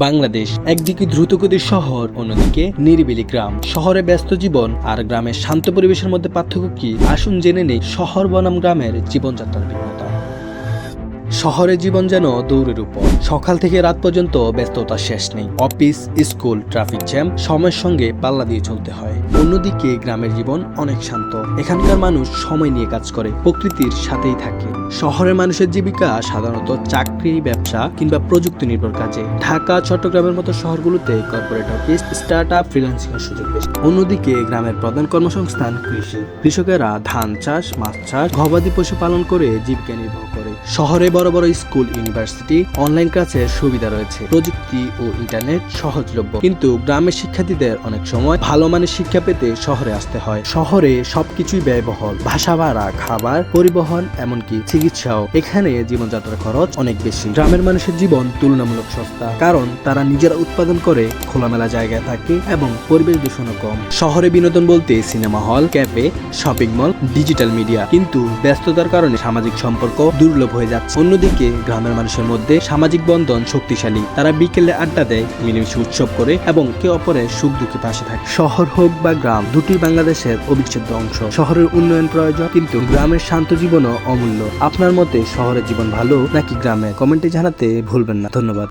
বাংলাদেশ, একদিকে দ্রুতগতির শহর, অন্যদিকে নিরিবিলি গ্রাম। শহরে ব্যস্ত জীবন আর গ্রামের শান্ত পরিবেশের মধ্যে পার্থক্য কি? আসুন জেনে নেই শহর বনাম গ্রামের জীবনযাত্রার ভিন্নতা। শহরে জীবন যেন দৌড়ের উপর। সকাল থেকে রাত পর্যন্ত ব্যস্ততা শেষ নেই। অফিস, স্কুল, ট্রাফিক জ্যাম সময়ের সঙ্গে পাল্লা দিয়ে চলতে হয়। অন্যদিকে গ্রামের জীবন অনেক শান্ত। এখানকার মানুষ সময় নিয়ে কাজ করে, প্রকৃতির সাথেই থাকে। শহরের মানুষের জীবিকা সাধারণত চাকরি ব্যবসা কিংবা প্রযুক্তি নির্ভর কাজে। ঢাকা, চট্টগ্রামের মতো শহরগুলোতে corporate office start up freelancing এর সুযোগ বেশি। অন্যদিকে গ্রামের প্রধান কর্মসংস্থান কৃষি। কৃষকেরা ধান চাষ, মাছ চাষ, গবাদি পশু পালন করে জীবিকা নির্বাহ করে। শহরে বড় বড় স্কুল, ইউনিভার্সিটি অনলাইন ক্লাসের সুবিধা রয়েছে। প্রযুক্তি ও ইন্টারনেট সহজলভ্য। কিন্তু গ্রামের শিক্ষার্থীদের অনেক সময় ভালো মানের শিক্ষা পেতে শহরে আসতে হয়। শহরে সবকিছুই ব্যয়বহুল। ভাষা ভাড়া, খাবার পরিবহন, এমনকি চিকিৎসাও। এখানে জীবনযাত্রার খরচ অনেক বেশি। গ্রামের মানুষের জীবন তুলনামূলক সস্তা, কারণ তারা নিজেরা উৎপাদন করে, খোলামেলা জায়গায় থাকে এবং পরিবেশ দূষণও কম। শহরে বিনোদন বলতে cinema hall, cafe, shopping mall, digital media. কিন্তু ব্যস্ততার কারণে সামাজিক সম্পর্ক দুর্লভ হয়ে যাচ্ছে। অন্যদিকে গ্রামের মানুষের মধ্যে সামাজিক বন্ধন শক্তিশালী। তারা বিকেলে আড্ডা দেয়, মিলেমিশে উৎসব করে এবং কে অপরের সুখ দুঃখে পাশে থাকে। শহর হোক বা গ্রাম, দুটি বাংলাদেশের অবিচ্ছেদ্য অংশ। শহরের উন্নয়ন প্রয়োজন, কিন্তু গ্রামের শান্ত জীবনও অমূল্য। আপনার মতে শহরের জীবন ভালো নাকি গ্রামে কমেন্টে জানাতে ভুলবেন না। ধন্যবাদ।